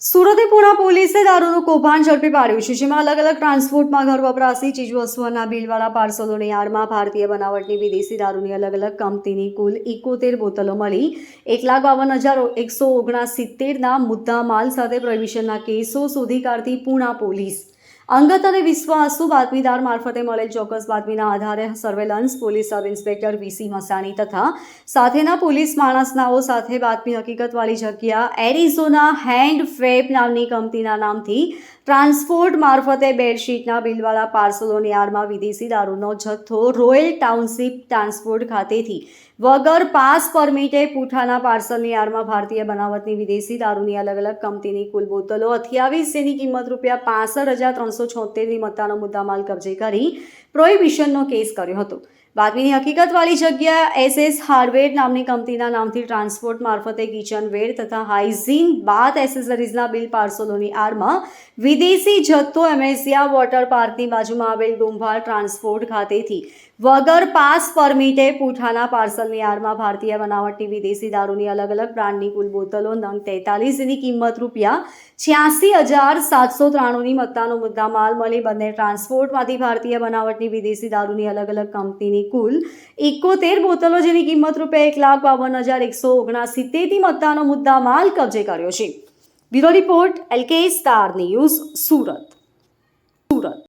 સુરતે પુણા પોલીસે દારૂનું કૌભાંડ ઝડપી પાડ્યું છે, જેમાં અલગ અલગ ટ્રાન્સપોર્ટમાં ઘર વપરાશી ચીજવસ્તુઓના બિલવાળા પાર્સલોની આડમાં ભારતીય બનાવટની વિદેશી દારૂની અલગ અલગ કંપનીની કુલ ઇકોતેર બોતલો મળી. એક લાખ બાવન હજાર એકસો ઓગણસિત્તેરના મુદ્દા માલ સાથે પ્રોહિબિશનના કેસો શોધી કાઢતી પુણા પોલીસ. અંગત અને વિશ્વાસુ બાતમીદાર મારફતે મળેલ ચોક્કસ બાતમીના આધારે surveillance police sub inspector V C Masani તથા સાથેના પોલીસ માણસનાઓ સાથે બાતમી હકીકતવાળી જગ્યા એરિઝોના હેન્ડ ફેપ નામની કંપનીના નામથી ટ્રાન્સપોર્ટ મારફતે બેડશીટના બિલવાળા પાર્સલોની આડમાં વિદેશી દારૂનો જથ્થો રોયલ ટાઉનશીપ ટ્રાન્સપોર્ટ ખાતેથી વગર પાસ પરમિટે પૂઠાના પાર્સલની આડમાં ભારતીય બનાવટની વિદેશી દારૂની અલગ અલગ કંપનીની કુલ બોતલો અઠ્યાવીસ જેની કિંમત રૂપિયા પાસઠ હજાર ત્રણસો છોતેરની મત્તાનો મુદ્દામાલ કબજે કરી પ્રોહિબિશનનો કેસ કર્યો હતો. બાતમીની હકીકતવાળી જગ્યા, એસએસ હાર્ડવેર નામની કંપનીના નામથી ટ્રાન્સપોર્ટ મારફતે કિચનવેર તથા હાઇઝીન બાથ એસેસરીઝના બિલ પાર્સલોની આડમાં વિદેશી જથ્થો એમેસિયા વોટર પાર્કની બાજુમાં આવેલ ડુંભાળ ટ્રાન્સપોર્ટ ખાતેથી વગર પાસ પરમિટે પૂઠાના પાર્સલની આડમાં ભારતીય બનાવટની વિદેશી દારૂની અલગ અલગ બ્રાન્ડની કુલ બોતલો નંગ તેતાલીસની કિંમત રૂપિયા છ્યાસી હજાર સાતસો ત્રાણુંની મત્તાનો મુદ્દા માલ મળી બંને ટ્રાન્સપોર્ટમાંથી ભારતીય બનાવટની વિદેશી દારૂની અલગ અલગ કંપનીની કુલ એકોતેર બોતલો જેની કિંમત રૂપિયા એક લાખ બાવન હજાર એકસો ઓગણસિત્તેરથી મત્તાનો મુદ્દા માલ કબજે કર્યો છે. Bureau report L K star news, Surat. Surat.